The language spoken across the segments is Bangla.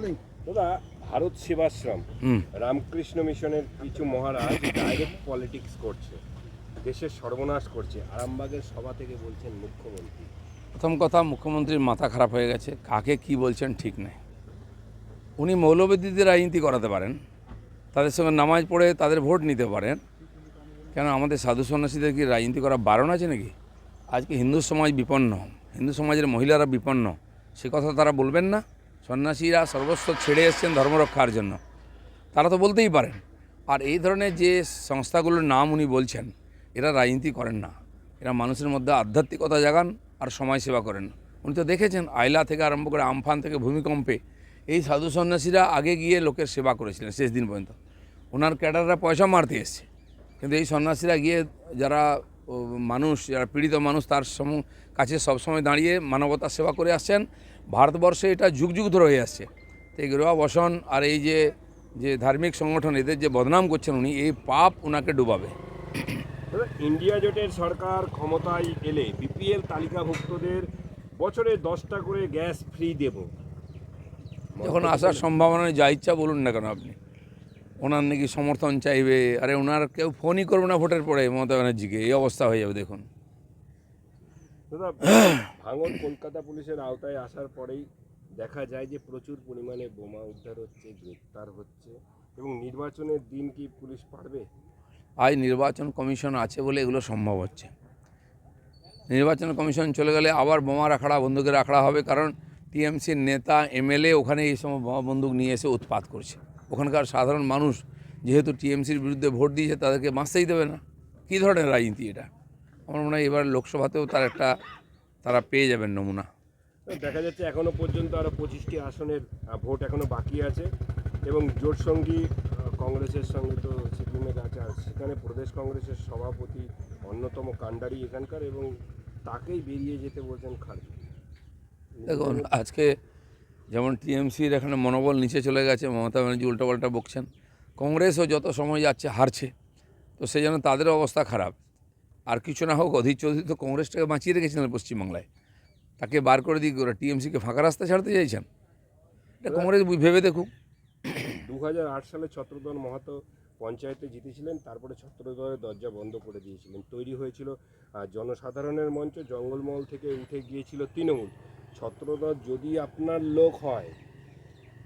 দাদা ভারত সেবাশ্রম রামকৃষ্ণ মিশনের কিছু মহারাজ ডাইরেক্ট পলিটিক্স করছে দেশের সর্বনাশ করছে। আরামবাগের সভা থেকে বলছেন মুখ্যমন্ত্রী। প্রথম কথা মুখ্যমন্ত্রীর মাথা খারাপ হয়ে গেছে। কাকে কি বলছেন ঠিক নেই। উনি মৌলবাদীদের রাজনীতি করাতে পারেন তাদের সঙ্গে নামাজ পড়ে তাদের ভোট নিতে পারেন। কেন আমাদের সাধু সন্ন্যাসীদের কি রাজনীতি করা বারণ আছে নাকি? আজকে হিন্দু সমাজ বিপন্ন। হিন্দু সমাজের মহিলারা বিপন্ন। সে কথা তারা বলবেন না। সন্ন্যাসীরা সর্বস্ব ছেড়ে এসছেন ধর্ম রক্ষার জন্য। তারা তো বলতেই পারেন। আর এই ধরনের যে সংস্থাগুলোর নাম উনি বলছেন, এরা রাজনীতি করেন না। এরা মানুষের মধ্যে আধ্যাত্মিকতা জাগান আর সমাজ সেবা করেন। উনি তো দেখেছেন আইলা থেকে আরম্ভ করে আমফান থেকে ভূমিকম্পে এই সাধু সন্ন্যাসীরা আগে গিয়ে লোকের সেবা করেছিলেন শেষ দিন পর্যন্ত। ওনার ক্যাডাররা পয়সা মারতে এসছে। কিন্তু এই সন্ন্যাসীরা গিয়ে যারা মানুষ, যারা পীড়িত মানুষ, তার সম, কাছে সবসময় দাঁড়িয়ে মানবতার সেবা করে আসছেন। ভারতবর্ষে এটা যুগ যুগ ধরে হয়ে আসছে। তো এই গৃহ বসন আর এই যে যে ধার্মিক সংগঠন এদের যে বদনাম করছেন উনি এই পাপ ওনাকে ডুবাবে। ইন্ডিয়া জোটের সরকার ক্ষমতায় এলে বিপিএল তালিকাভুক্তদের বছরে দশটা করে গ্যাস ফ্রি দেব। যখন আসার সম্ভাবনা যা ইচ্ছা বলুন না কেন আপনি। ওনার নাকি সমর্থন চাইবে আরে ওনার কেউ ফোনই করবে না ভোটের পরে মমতা ব্যানার্জিকে এই অবস্থা হয়ে যাবে দেখুন। দাদা, ভাঙন কলকাতা পুলিশের আওতায় আসার পরেই দেখা যায় যে প্রচুর পরিমাণে বোমা উদ্ধার হচ্ছে, গ্রেপ্তার হচ্ছে এবং নির্বাচনের দিন কি পুলিশ পারবে? আজ নির্বাচন কমিশন আছে বলে এগুলো সম্ভব হচ্ছে। নির্বাচন কমিশন চলে গেলে আবার বোমা রাখড়া, বন্দুকের রাখড়া হবে কারণ টিএমসির নেতা, এমএলএ ওখানে এই সময় বোমা বন্দুক নিয়ে এসে উৎপাত করছে। ওখানকার সাধারণ মানুষ যেহেতু টিএমসির বিরুদ্ধে ভোট দিয়েছে তাদেরকে বাঁচতেই দেবে না। কী ধরনের রাজনীতি এটা? আমার মনে হয় এবার লোকসভাতেও তার একটা তারা পেয়ে যাবেন নমুনা। দেখা যাচ্ছে এখনও পর্যন্ত আরও পঁচিশটি আসনের ভোট এখনও বাকি আছে এবং জোট সঙ্গী কংগ্রেসের সঙ্গে তো সিপিএমের আছে আর সেখানে প্রদেশ কংগ্রেসের সভাপতি অন্যতম কাণ্ডারি এখানকার এবং তাকেই বেরিয়ে যেতে বলছেন খার্গে। দেখুন আজকে যেমন টিএমসির এখানে মনোবল নিচে চলে গেছে মমতা ব্যানার্জি উল্টোপাল্টা বকছেন। কংগ্রেসও যত সময় যাচ্ছে হারছে। তো সেই জন্য তাদের অবস্থা খারাপ। আর কিছু না হোক অধীর চৌধুরী তো কংগ্রেসটাকে বাঁচিয়ে রেখেছিলেন পশ্চিমবাংলায়। তাকে বার করে দিয়ে ওরা টিএমসিকে ফাঁকা রাস্তা ছাড়তে চাইছেন। এটা কংগ্রেস ভেবে দেখুক। দু হাজার আট সালে ছত্রধর মাহাতো পঞ্চায়েতে জিতেছিলেন তারপরে ছত্রধরের দরজা বন্ধ করে দিয়েছিলেন। তৈরি হয়েছিল জনসাধারণের মঞ্চ জঙ্গলমহল থেকে উঠে গিয়েছিল তৃণমূল। ছত্রধর যদি আপনার লোক হয়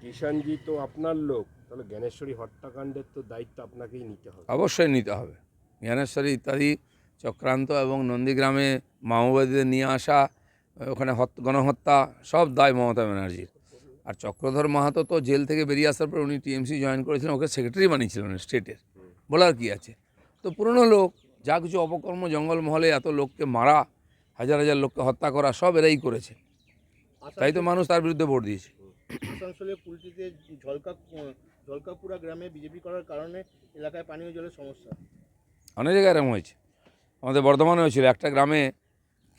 কিষাণজি তো আপনার লোক তাহলে জ্ঞানেশ্বরী হত্যাকাণ্ডের তো দায়িত্ব আপনাকেই নিতে হবে। অবশ্যই নিতে হবে। জ্ঞানেশ্বরী ইত্যাদি চক্রান্ত এবং নন্দীগ্রামে মাওবাদীদের নিয়ে আসা ওখানে হত- গণহত্যা সব দায় মমতা ব্যানার্জির। আর চক্রধর মাহাতো তো জেল থেকে বেরিয়ে আসার পর উনি টিএমসি জয়েন করেছিলেন ওকে সেক্রেটারি বানিয়েছিলেন স্টেটের। বলার কি আছে? তো পুরনো লোক যা কিছু অপকর্ম জঙ্গলমহলে এত লোককে মারা হাজার হাজার লোককে হত্যা করা সব এরাই করেছে। তাই তো মানুষ তার বিরুদ্ধে ভোট দিয়েছে। ঝলকা ঝলকাপুরা গ্রামে বিজেপি করার কারণে এলাকায় পানীয় জলের সমস্যা। অনেক জায়গায় এরকম হয়েছে। আমাদের বর্ধমানে হয়েছিল একটা গ্রামে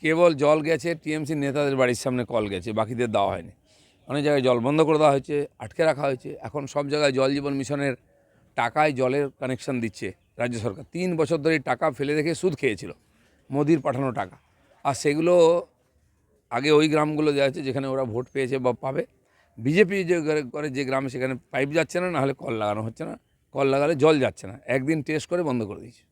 কেবল জল গেছে, টিএমসি নেতাদের বাড়ির সামনে কল গেছে, বাকিদের দেওয়া হয়নি। অনেক জায়গায় জল বন্ধ করে দেওয়া হয়েছে, আটকে রাখা হয়েছে, এখন সব জায়গায় জল জীবন মিশনের টাকায় জলের কানেকশন দিচ্ছে রাজ্য সরকার। তিন বছর ধরে টাকা ফেলে রেখে সুদ খেয়েছিল, মোদির পাঠানো টাকা। আর সেগুলো আগে ওই গ্রামগুলো দেওয়া হচ্ছে যেখানে ওরা ভোট পেয়েছে বা পাবে, বিজেপি যে করে- যে গ্রামে সেখানে পাইপ যাচ্ছে না, নাহলে কল লাগানো হচ্ছে না। কল লাগালে জল যাচ্ছে না, একদিন টেস্ট করে বন্ধ করে দিয়েছে।